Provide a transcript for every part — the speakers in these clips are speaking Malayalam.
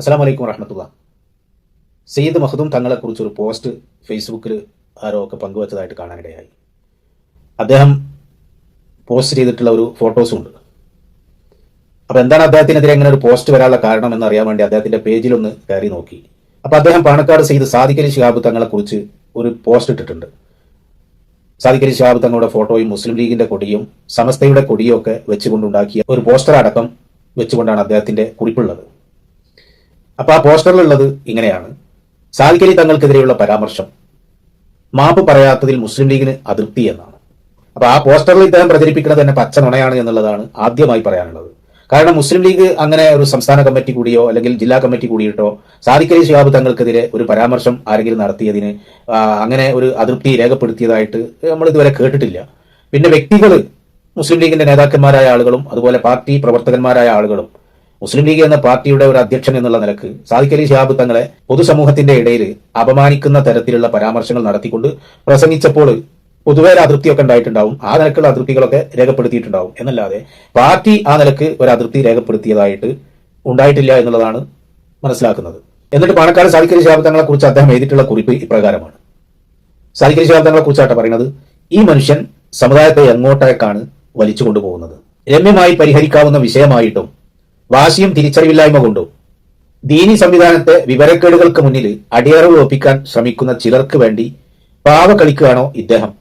അസ്സാം വലൈക്കും വറഹമത്തുള്ള സയ്യിദ് മഹദൂം തങ്ങളെക്കുറിച്ചൊരു പോസ്റ്റ് ഫേസ്ബുക്കിൽ ആരോ ഒക്കെ പങ്കുവച്ചതായിട്ട് കാണാനിടയായി. അദ്ദേഹം പോസ്റ്റ് ചെയ്തിട്ടുള്ള ഒരു ഫോട്ടോസും ഉണ്ട്. അപ്പോൾ എന്താണ് അദ്ദേഹത്തിനെതിരെ ഇങ്ങനെ ഒരു പോസ്റ്റ് വരാനുള്ള കാരണം എന്ന് അറിയാൻ വേണ്ടി അദ്ദേഹത്തിന്റെ പേജിലൊന്ന് കയറി നോക്കി. അപ്പോൾ അദ്ദേഹം പാണക്കാട് സയ്യിദ് സാദിഖലി ശിഹാബ് തങ്ങളെക്കുറിച്ച് ഒരു പോസ്റ്റ് ഇട്ടിട്ടുണ്ട്. സാദിഖലി ഷിഹാബ് തങ്ങളുടെ ഫോട്ടോയും മുസ്ലിം ലീഗിന്റെ കൊടിയും സമസ്തയുടെ കൊടിയും ഒക്കെ വെച്ചുകൊണ്ടുണ്ടാക്കിയ ഒരു പോസ്റ്റർ അടക്കം വെച്ചുകൊണ്ടാണ് അദ്ദേഹത്തിന്റെ കുറിപ്പുള്ളത്. അപ്പൊ ആ പോസ്റ്ററിലുള്ളത് ഇങ്ങനെയാണ്. സാൽക്കരി തങ്ങൾക്കെതിരെയുള്ള പരാമർശം. മാപ്പ് പറയാത്തതിൽ മുസ്ലിം ലീഗിന് അതൃപ്തി എന്നാണ്. അപ്പൊ ആ പോസ്റ്ററിൽ ഇദ്ദേഹം പ്രചരിപ്പിക്കുന്നത് തന്നെ പച്ച നുണയാണ് എന്നുള്ളതാണ് ആദ്യമായി പറയാനുള്ളത്. കാരണം മുസ്ലിം ലീഗ് അങ്ങനെ ഒരു സംസ്ഥാന കമ്മിറ്റി കൂടിയോ അല്ലെങ്കിൽ ജില്ലാ കമ്മിറ്റി കൂടിയിട്ടോ സാദിഖലി ശിഹാബ് തങ്ങൾക്കെതിരെ ഒരു പരാമർശം ആരെങ്കിലും നടത്തിയതിന് അങ്ങനെ ഒരു അതൃപ്തി രേഖപ്പെടുത്തിയതായിട്ട് നമ്മൾ ഇതുവരെ കേട്ടിട്ടില്ല. പിന്നെ വ്യക്തികൾ മുസ്ലിം ലീഗിന്റെ നേതാക്കന്മാരായ ആളുകളും അതുപോലെ പാർട്ടി പ്രവർത്തകന്മാരായ ആളുകളും മുസ്ലിം ലീഗ് എന്ന പാർട്ടിയുടെ ഒരു അധ്യക്ഷൻ എന്നുള്ള നിലയ്ക്ക് സാദിഖ് അലി ശിഹാബ് തങ്ങളെ പൊതുസമൂഹത്തിന്റെ ഇടയിൽ അപമാനിക്കുന്ന തരത്തിലുള്ള പരാമർശങ്ങൾ നടത്തിക്കൊണ്ട് പ്രസംഗിച്ചപ്പോൾ പൊതുവേ അതൃപ്തിയൊക്കെ ഉണ്ടായിട്ടുണ്ടാവും. ആ നിലക്കുള്ള അതൃപ്തികളൊക്കെ രേഖപ്പെടുത്തിയിട്ടുണ്ടാവും. എന്നല്ലാതെ പാർട്ടി ആ നിലയ്ക്ക് ഒരു അതൃപ്തി രേഖപ്പെടുത്തിയതായിട്ട് ഉണ്ടായിട്ടില്ല എന്നുള്ളതാണ് മനസ്സിലാക്കുന്നത്. എന്നിട്ട് പാണക്കാട് സാദിഖ് അലി ശിഹാബ് തങ്ങളെ കുറിച്ച് അദ്ദേഹം എഴുതിയിട്ടുള്ള കുറിപ്പ് ഇപ്രകാരമാണ്. സാദിഖ് അലി ശിഹാബ് തങ്ങളെ കുറിച്ചാണ് പറയുന്നത് ഈ മനുഷ്യൻ സമുദായത്തെ എങ്ങോട്ടേക്കാണ് വലിച്ചു കൊണ്ടുപോകുന്നത് രമ്യമായി പരിഹരിക്കാവുന്ന വിഷയമായിട്ടും വാശിയും തിരിച്ചറിവില്ലായ്മ കൊണ്ടോ. ദീനി സംവിധാനത്തെ വിവരക്കേടുകൾക്ക് മുന്നിൽ അടിയറവ് ഒപ്പിക്കാൻ ശ്രമിക്കുന്ന ചിലർക്ക് വേണ്ടി പാവ കളിക്കുകയാണോ ഇദ്ദേഹം?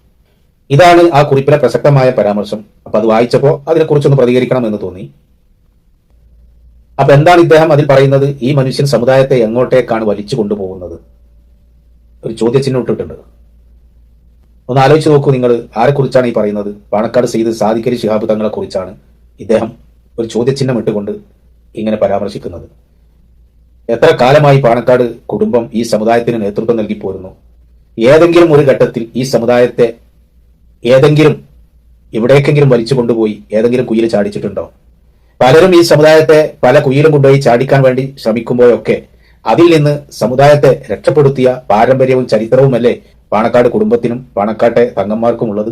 ഇതാണ് ആ കുറിപ്പിലെ പ്രസക്തമായ പരാമർശം. അപ്പൊ അത് വായിച്ചപ്പോ അതിനെക്കുറിച്ചൊന്ന് പ്രതികരിക്കണം എന്ന് തോന്നി. അപ്പൊ എന്താണ് ഇദ്ദേഹം അതിൽ പറയുന്നത്? ഈ മനുഷ്യൻ സമുദായത്തെ എങ്ങോട്ടേക്കാണ് വലിച്ചു കൊണ്ടുപോകുന്നത്? ഒരു ചോദ്യചിഹ്നം ഇട്ടിട്ടുണ്ട്. ഒന്ന് ആലോചിച്ച് നോക്കൂ നിങ്ങൾ ആരെക്കുറിച്ചാണ് ഈ പറയുന്നത്? പാണക്കാട് സെയ്ത് സാധിക്കരി ശിഹാബ് തങ്ങളെ കുറിച്ചാണ് ഇദ്ദേഹം ഒരു ചോദ്യചിഹ്നം ഇട്ടുകൊണ്ട് ഇങ്ങനെ പരാമർശിക്കുന്നത്. എത്ര കാലമായി പാണക്കാട് കുടുംബം ഈ സമുദായത്തിന് നേതൃത്വം നൽകി പോരുന്നു? ഏതെങ്കിലും ഒരു ഘട്ടത്തിൽ ഈ സമുദായത്തെ ഏതെങ്കിലും എവിടേക്കെങ്കിലും വലിച്ചു കൊണ്ടുപോയി ഏതെങ്കിലും കുയിൽ ചാടിച്ചിട്ടുണ്ടോ? പലരും ഈ സമുദായത്തെ പല കുയിലും കൊണ്ടുപോയി ചാടിക്കാൻ വേണ്ടി ശ്രമിക്കുമ്പോഴൊക്കെ അതിൽ നിന്ന് സമുദായത്തെ രക്ഷപ്പെടുത്തിയ പാരമ്പര്യവും ചരിത്രവുമല്ലേ പാണക്കാട് കുടുംബത്തിനും പാണക്കാട്ടെ തങ്ങന്മാർക്കും ഉള്ളത്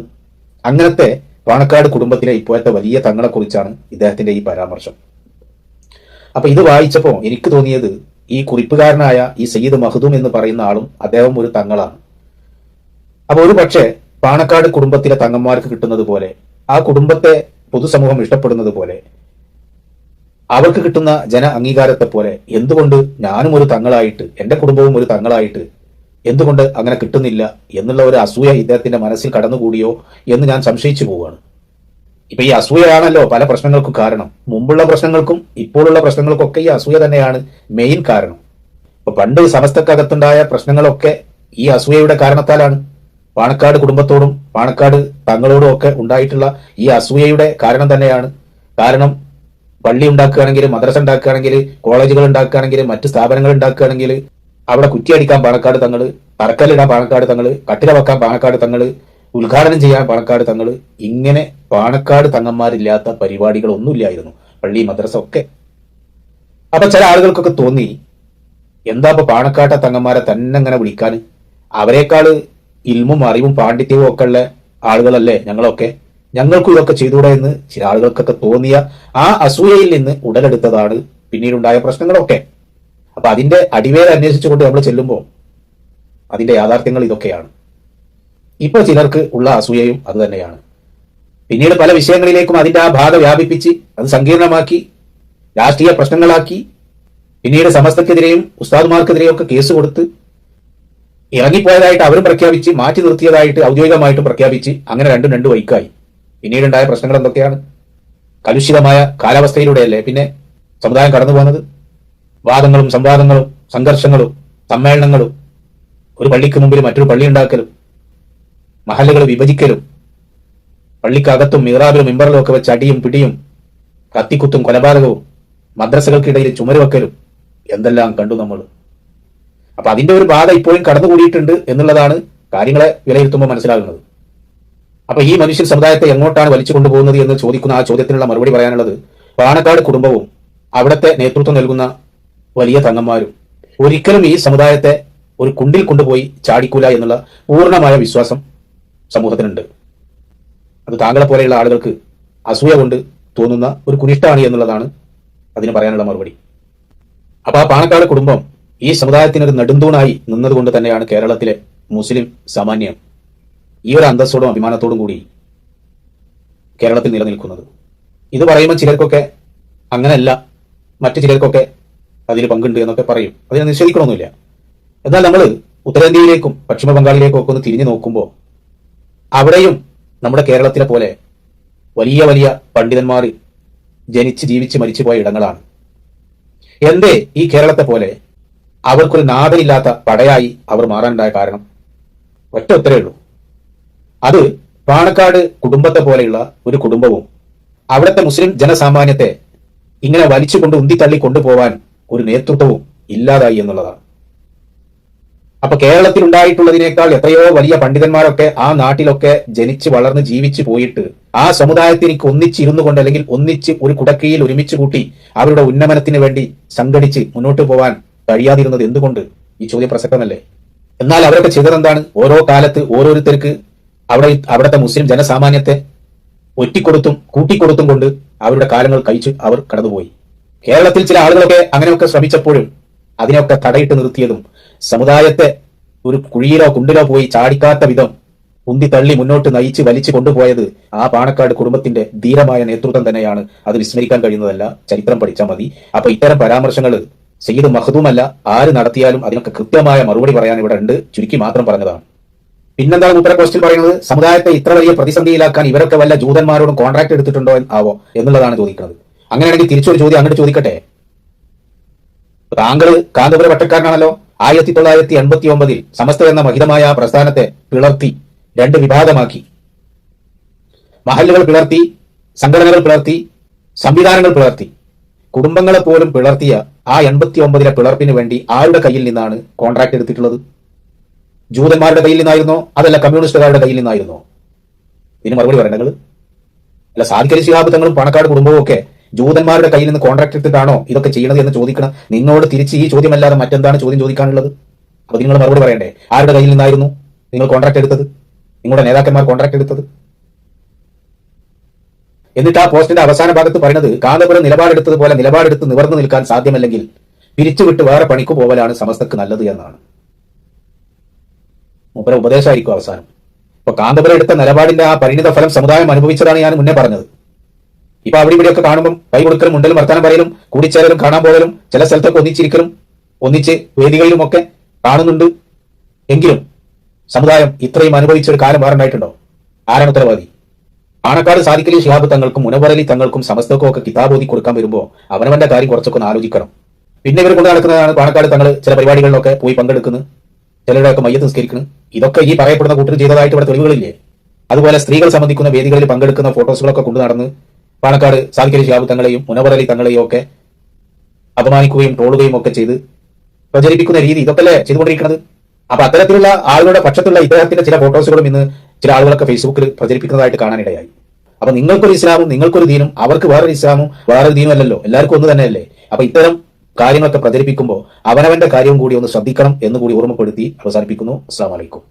അങ്ങനത്തെ പാണക്കാട് കുടുംബത്തിലെ ഇപ്പോഴത്തെ വലിയ തങ്ങളെക്കുറിച്ചാണ് ഇദ്ദേഹത്തിന്റെ ഈ പരാമർശം. അപ്പൊ ഇത് വായിച്ചപ്പോൾ എനിക്ക് തോന്നിയത് ഈ കുറിപ്പുകാരനായ ഈ സയ്യിദ് മഹദൂം എന്ന് പറയുന്ന ആളും അദ്ദേഹം ഒരു തങ്ങളാണ്. അപ്പൊ ഒരു പക്ഷേ പാണക്കാട് കുടുംബത്തിലെ തങ്ങന്മാർക്ക് കിട്ടുന്നത് പോലെ ആ കുടുംബത്തെ പൊതുസമൂഹം ഇഷ്ടപ്പെടുന്നത് പോലെ അവർക്ക് കിട്ടുന്ന ജന അംഗീകാരത്തെ പോലെ എന്തുകൊണ്ട് ഞാനും ഒരു തങ്ങളായിട്ട് എന്റെ കുടുംബവും ഒരു തങ്ങളായിട്ട് എന്തുകൊണ്ട് അങ്ങനെ കിട്ടുന്നില്ല എന്നുള്ള ഒരു അസൂയ ഇദ്ദേഹത്തിന്റെ മനസ്സിൽ കടന്നുകൂടിയോ എന്ന് ഞാൻ സംശയിച്ചു പോവുകയാണ്. ഇപ്പൊ ഈ അസൂയയാണല്ലോ പല പ്രശ്നങ്ങൾക്കും കാരണം. മുമ്പുള്ള പ്രശ്നങ്ങൾക്കും ഇപ്പോഴുള്ള പ്രശ്നങ്ങൾക്കൊക്കെ ഈ അസൂയ തന്നെയാണ് മെയിൻ കാരണം. ഇപ്പൊ പണ്ട് സമസ്തക്കകത്തുണ്ടായ പ്രശ്നങ്ങളൊക്കെ ഈ അസൂയയുടെ കാരണത്താലാണ്. പാണക്കാട് കുടുംബത്തോടും പാണക്കാട് തങ്ങളോടും ഒക്കെ ഉണ്ടായിട്ടുള്ള ഈ അസൂയയുടെ കാരണം തന്നെയാണ്. കാരണം പള്ളി ഉണ്ടാക്കുകയാണെങ്കിൽ മദ്രസ ഉണ്ടാക്കുകയാണെങ്കിൽ കോളേജുകൾ ഉണ്ടാക്കുകയാണെങ്കിൽ മറ്റ് സ്ഥാപനങ്ങൾ ഉണ്ടാക്കുകയാണെങ്കിൽ അവിടെ കുറ്റിയടിക്കാൻ പാണക്കാട് തങ്ങൾ പറക്കല്ലിടാൻ പാണക്കാട് തങ്ങൾ കട്ടില വെക്കാൻ പാണക്കാട് തങ്ങൾ ഉദ്ഘാടനം ചെയ്യാൻ പാണക്കാട് തങ്ങൾ ഇങ്ങനെ പാണക്കാട് തങ്ങന്മാരില്ലാത്ത പരിപാടികളൊന്നുമില്ലായിരുന്നു പള്ളി മദ്രസ ഒക്കെ. അപ്പൊ ചില ആളുകൾക്കൊക്കെ തോന്നി എന്താ ഇപ്പൊ പാണക്കാട്ടെ തങ്ങന്മാരെ തന്നെ അങ്ങനെ വിളിക്കാൻ അവരെക്കാൾ ഇൽമും അറിവും പാണ്ഡിത്യവും ഒക്കെ ഉള്ള ആളുകളല്ലേ ഞങ്ങളൊക്കെ? ഞങ്ങൾക്കും ഇതൊക്കെ ചെയ്തുകൂടെ എന്ന് ചില ആളുകൾക്കൊക്കെ തോന്നിയ ആ അസൂയയിൽ നിന്ന് ഉടലെടുത്തതാണ് പിന്നീടുണ്ടായ പ്രശ്നങ്ങളൊക്കെ. അപ്പൊ അതിന്റെ അടിവേര അന്വേഷിച്ചുകൊണ്ട് നമ്മൾ ചെല്ലുമ്പോൾ അതിന്റെ യാഥാർത്ഥ്യങ്ങൾ ഇതൊക്കെയാണ്. ഇപ്പൊ ചിലർക്ക് ഉള്ള അസൂയയും അത് തന്നെയാണ്. പിന്നീട് പല വിഷയങ്ങളിലേക്കും അതിന്റെ ആ ബാധ വ്യാപിപ്പിച്ച് അത് സങ്കീർണമാക്കി രാഷ്ട്രീയ പ്രശ്നങ്ങളാക്കി പിന്നീട് സമസ്തക്കെതിരെയും ഉസ്താദ്മാർക്കെതിരെയും ഒക്കെ കേസ് കൊടുത്ത് ഇറങ്ങിപ്പോയതായിട്ട് അവരും പ്രഖ്യാപിച്ച് മാറ്റി നിർത്തിയതായിട്ട് ഔദ്യോഗികമായിട്ട് പ്രഖ്യാപിച്ച് അങ്ങനെ രണ്ടും രണ്ട് വൈക്കായി. പിന്നീടുണ്ടായ പ്രശ്നങ്ങൾ എന്തൊക്കെയാണ്? കലുഷിതമായ കാലാവസ്ഥയിലൂടെയല്ലേ പിന്നെ സമുദായം കടന്നു പോകുന്നത് വാദങ്ങളും സംവാദങ്ങളും സംഘർഷങ്ങളും സമ്മേളനങ്ങളും ഒരു പള്ളിക്ക് മുമ്പിൽ മറ്റൊരു പള്ളി ഉണ്ടാക്കലും മഹലുകൾ വിഭജിക്കലും പള്ളിക്കകത്തും മിറാബിലും മിമ്പറിലും ഒക്കെ വെച്ച് അടിയും പിടിയും കത്തിക്കുത്തും കൊലപാതകവും മദ്രസകൾക്കിടയിൽ ചുമരുവെക്കലും എന്തെല്ലാം കണ്ടു നമ്മൾ. അപ്പൊ അതിന്റെ ഒരു ബാധ ഇപ്പോഴും കടന്നുകൂടിയിട്ടുണ്ട് എന്നുള്ളതാണ് കാര്യങ്ങളെ വിലയിരുത്തുമ്പോൾ മനസ്സിലാകുന്നത്. അപ്പൊ ഈ മനുഷ്യൻ സമുദായത്തെ എങ്ങോട്ടാണ് വലിച്ചു കൊണ്ടുപോകുന്നത് എന്ന് ചോദിക്കുന്ന ആ ചോദ്യത്തിനുള്ള മറുപടി പറയാനുള്ളത് പാണക്കാട് കുടുംബവും അവിടുത്തെ നേതൃത്വം നൽകുന്ന വലിയ തങ്ങന്മാരും. ഒരിക്കലും ഈ സമുദായത്തെ ഒരു കുണ്ടിൽ കൊണ്ടുപോയി ചാടിക്കൂല എന്നുള്ള പൂർണമായ വിശ്വാസം സമൂഹത്തിനുണ്ട്. അത് താങ്കളെ പോലെയുള്ള ആളുകൾക്ക് അസൂയ കൊണ്ട് തോന്നുന്ന ഒരു കുനിഷ്ടാണ് എന്നുള്ളതാണ് അതിന് പറയാനുള്ള മറുപടി. അപ്പൊ ആ പാണക്കാട് കുടുംബം ഈ സമുദായത്തിനൊരു നെടുന്തൂണായി നിന്നതുകൊണ്ട് തന്നെയാണ് കേരളത്തിലെ മുസ്ലിം സാമാന്യം ഈ ഒരു അന്തസ്സോടും അഭിമാനത്തോടും കൂടി കേരളത്തിൽ നിലനിൽക്കുന്നത്. ഇത് പറയുമ്പോൾ ചിലർക്കൊക്കെ അങ്ങനെയല്ല മറ്റു ചിലർക്കൊക്കെ അതിൽ പങ്കുണ്ട് എന്നൊക്കെ പറയും. അതിനെ നിഷേധിക്കണമൊന്നുമില്ല. എന്നാൽ നമ്മൾ ഉത്തരേന്ത്യയിലേക്കും പശ്ചിമ ബംഗാളിലേക്കും ഒക്കെ ഒന്ന് തിരിഞ്ഞു നോക്കുമ്പോൾ അവിടെയും നമ്മുടെ കേരളത്തിലെ പോലെ വലിയ വലിയ പണ്ഡിതന്മാർ ജനിച്ച് ജീവിച്ച് മരിച്ചു പോയ ഇടങ്ങളാണ്. എന്തേ ഈ കേരളത്തെ പോലെ അവർക്കൊരു നാഥനില്ലാത്ത പടയായി അവർ മാറാനുണ്ടായ കാരണം? ഒറ്റ ഉത്തരേ ഉള്ളൂ. അത് പാണക്കാട് കുടുംബത്തെ പോലെയുള്ള ഒരു കുടുംബവും അവിടുത്തെ മുസ്ലിം ജനസാമാന്യത്തെ ഇങ്ങനെ വലിച്ചുകൊണ്ട് ഉന്തിത്തള്ളി കൊണ്ടുപോവാൻ ഒരു നേതൃത്വവും ഇല്ലാതായി എന്നുള്ളതാണ്. അപ്പൊ കേരളത്തിൽ ഉണ്ടായിട്ടുള്ളതിനേക്കാൾ എത്രയോ വലിയ പണ്ഡിതന്മാരൊക്കെ ആ നാട്ടിലൊക്കെ ജനിച്ച് വളർന്ന് ജീവിച്ചു പോയിട്ട് ആ സമുദായത്തിലേക്ക് ഒന്നിച്ചിരുന്നു കൊണ്ട് അല്ലെങ്കിൽ ഒന്നിച്ച് ഒരു കുടക്കീയിൽ ഒരുമിച്ച് കൂട്ടി അവരുടെ ഉന്നമനത്തിന് വേണ്ടി സംഘടിച്ച് മുന്നോട്ട് പോവാൻ കഴിയാതിരുന്നത് എന്തുകൊണ്ട്? ഈ ചോദ്യം പ്രസക്തമല്ലേ എന്നാൽ അവരൊക്കെ ചെയ്തതെന്താണ് ഓരോ കാലത്ത് ഓരോരുത്തർക്ക് അവിടെ അവിടുത്തെ മുസ്ലിം ജനസാമാന്യത്തെ ഒറ്റിക്കൊടുത്തും കൂട്ടിക്കൊടുത്തും കൊണ്ട് അവരുടെ കാലങ്ങൾ കഴിച്ചു അവർ കടന്നുപോയി. കേരളത്തിൽ ചില ആളുകളൊക്കെ അങ്ങനെയൊക്കെ ശ്രമിച്ചപ്പോഴും അതിനെയൊക്കെ തടയിട്ട് നിർത്തിയതും സമുദായത്തെ ഒരു കുഴിയിലോ കുണ്ടിലോ പോയി ചാടിക്കാത്ത വിധം ഉന്തി തള്ളി മുന്നോട്ട് നയിച്ച് വലിച്ചു കൊണ്ടുപോയത് ആ പാണക്കാട് കുടുംബത്തിന്റെ ധീരമായ നേതൃത്വം തന്നെയാണ്. അത് വിസ്മരിക്കാൻ കഴിയുന്നതല്ല. ചരിത്രം പഠിച്ചാൽ മതി. അപ്പൊ ഇത്തരം പരാമർശങ്ങൾ സയ്യിദ് മഹദൂമല്ല. ആര് നടത്തിയാലും അതിനൊക്കെ കൃത്യമായ മറുപടി പറയാൻ ഇവിടെ ഉണ്ട്. ചുരുക്കി മാത്രം പറഞ്ഞതാണ്. പിന്നെന്താണ് ഉത്തര പോസ്റ്റിൽ പറയുന്നത്? സമുദായത്തെ ഇത്ര വലിയ പ്രതിസന്ധിയിലാക്കാൻ ഇവരൊക്കെ വല്ല ജൂതന്മാരോടും കോൺട്രാക്ട് എടുത്തിട്ടുണ്ടോ ആവോ? എന്നുള്ളതാണ് ചോദിക്കുന്നത്. അങ്ങനെയാണെങ്കിൽ തിരിച്ചൊരു ചോദ്യം അങ്ങോട്ട് ചോദിക്കട്ടെ? താങ്കൾ കാന്തപുര പട്ടക്കാരനാണല്ലോ ആയിരത്തി തൊള്ളായിരത്തി എൺപത്തി ഒമ്പതിൽ സമസ്ത എന്ന മഹിതമായ പ്രസ്ഥാനത്തെ പിളർത്തി രണ്ട് വിഭാഗമാക്കി. മഹലുകൾ പിളർത്തി സംഘടനകൾ പിളർത്തി സംവിധാനങ്ങൾ പിളർത്തി. കുടുംബങ്ങളെ പോലും പിളർത്തിയ ആ എൺപത്തി ഒമ്പതിലെ പിളർപ്പിന് വേണ്ടി ആരുടെ കയ്യിൽ നിന്നാണ് കോൺട്രാക്ട് എടുത്തിട്ടുള്ളത്? ജൂതന്മാരുടെ കയ്യിൽ നിന്നായിരുന്നോ? അതല്ല കമ്മ്യൂണിസ്റ്റുകാരുടെ കയ്യിൽ നിന്നായിരുന്നോ? ഇതിന് മറുപടി പറയണ്ടത് അല്ല സാധിക്കലി ശിഹാബ് തങ്ങളും പണക്കാട് കുടുംബവും ഒക്കെ ജൂതന്മാരുടെ കയ്യിൽ നിന്ന് കോൺട്രാക്ട് എടുത്തിട്ടാണോ ഇതൊക്കെ ചെയ്യുന്നത് എന്ന് ചോദിക്കണം. നിങ്ങളോട് തിരിച്ച് ഈ ചോദ്യമല്ലാതെ മറ്റെന്താണ് ചോദ്യം ചോദിക്കാനുള്ളത്? അപ്പൊ നിങ്ങൾ മറുപടി പറയണ്ടേ? ആരുടെ കയ്യിൽ നിന്നായിരുന്നു നിങ്ങൾ കോൺട്രാക്ട് എടുത്തത്? നിങ്ങളുടെ നേതാക്കന്മാർ കോൺട്രാക്ട് എടുത്തത്? എന്നിട്ട് ആ പോസ്റ്റിന്റെ അവസാന ഭാഗത്ത് പറയുന്നത് കാന്തപുരം നിലപാടെടുത്തതുപോലെ നിലപാടെടുത്ത് നിവർന്നു നിൽക്കാൻ സാധ്യമല്ലെങ്കിൽ പിരിച്ചുവിട്ട് വേറെ പണിക്ക് പോവലാണ് സമസ്തക്ക് നല്ലത് എന്നാണ്. ഉപദേശമായിരിക്കും അവസാനം. ഇപ്പൊ കാന്തപുരം എടുത്ത നിലപാടിന്റെ ആ പരിണിത ഫലം സമുദായം അനുഭവിച്ചതാണ് ഞാൻ മുന്നേ പറഞ്ഞത്. ഇപ്പൊ അവിടെ ഇവിടെയൊക്കെ കാണുമ്പോൾ കൈ കൊടുക്കലും മുണ്ടലും വർത്താനം പറയലും കൂടിച്ചേരലും കാണാൻ പോകലും ചില സ്ഥലത്തൊക്കെ ഒന്നിച്ചിരിക്കലും ഒന്നിച്ച് വേദികളിലും ഒക്കെ കാണുന്നുണ്ട്. എങ്കിലും സമുദായം ഇത്രയും അനുഭവിച്ച ഒരു കാലം വേറുണ്ടായിട്ടുണ്ടോ ആരാണ് ഉത്തരവാദി? ആണക്കാട് സാധിക്കലി ഷിഹാബ് തങ്ങൾക്കും മുനവറലി തങ്ങൾക്കും സമസ്തക്കും ഒക്കെ കിതാബ് ഓതി കൊടുക്കാൻ വരുമ്പോൾ അവനവന്റെ കാര്യം കുറച്ചൊക്കെ ഒന്ന് ആലോചിക്കണം. പിന്നെ ഇവർ കൊണ്ട് നടക്കുന്നതാണ് പാണക്കാട് തങ്ങൾ ചില പരിപാടികളിലൊക്കെ പോയി പങ്കെടുക്കുന്നു ചിലരുടെയൊക്കെ മയ്യത്ത് നിസ്കരിക്കുന്നു ഇതൊക്കെ ഈ പറയപ്പെടുന്ന കൂട്ടർ ചെയ്തതായിട്ട് ഇവിടെ തെളിവുകളില്ലേ? അതുപോലെ സ്ത്രീകൾ സംബന്ധിക്കുന്ന വേദികളിൽ പങ്കെടുക്കുന്ന ഫോട്ടോസുകളൊക്കെ കൊണ്ടു നടന്ന് പാണക്കാട് സാധിക്കലി ഷിഹാബ് തങ്ങളെയും മുനവറലി തങ്ങളെയും ഒക്കെ അപമാനിക്കുകയും ട്രോളുകയും ഒക്കെ ചെയ്ത് പ്രചരിപ്പിക്കുന്ന രീതി ഇതൊക്കെ അല്ലേ ചെയ്തുകൊണ്ടിരിക്കുന്നത്? അപ്പൊ അത്തരത്തിലുള്ള ആളുകളുടെ പക്ഷത്തുള്ള ഇദ്ദേഹത്തിന്റെ ചില ഫോട്ടോസുകളും ഇന്ന് ചില ആളുകളൊക്കെ ഫേസ്ബുക്കിൽ പ്രചരിപ്പിക്കുന്നതായിട്ട് കാണാനിടയായി. അപ്പൊ നിങ്ങൾക്കൊരു ഇസ്ലാമും നിങ്ങൾക്കൊരു ദീനും അവർക്ക് വേറൊരു ഇസ്ലാമും വേറൊരു ദീനും അല്ലല്ലോ. എല്ലാവർക്കും ഒന്ന് തന്നെയല്ലേ? അപ്പൊ ഇത്തരം കാര്യങ്ങളൊക്കെ പ്രചരിപ്പിക്കുമ്പോൾ അവനവന്റെ കാര്യവും കൂടി ഒന്ന് ശ്രദ്ധിക്കണം എന്ന് കൂടി ഓർമ്മപ്പെടുത്തി അവസാനിപ്പിക്കുന്നു. അസ്സാം വലൈക്കും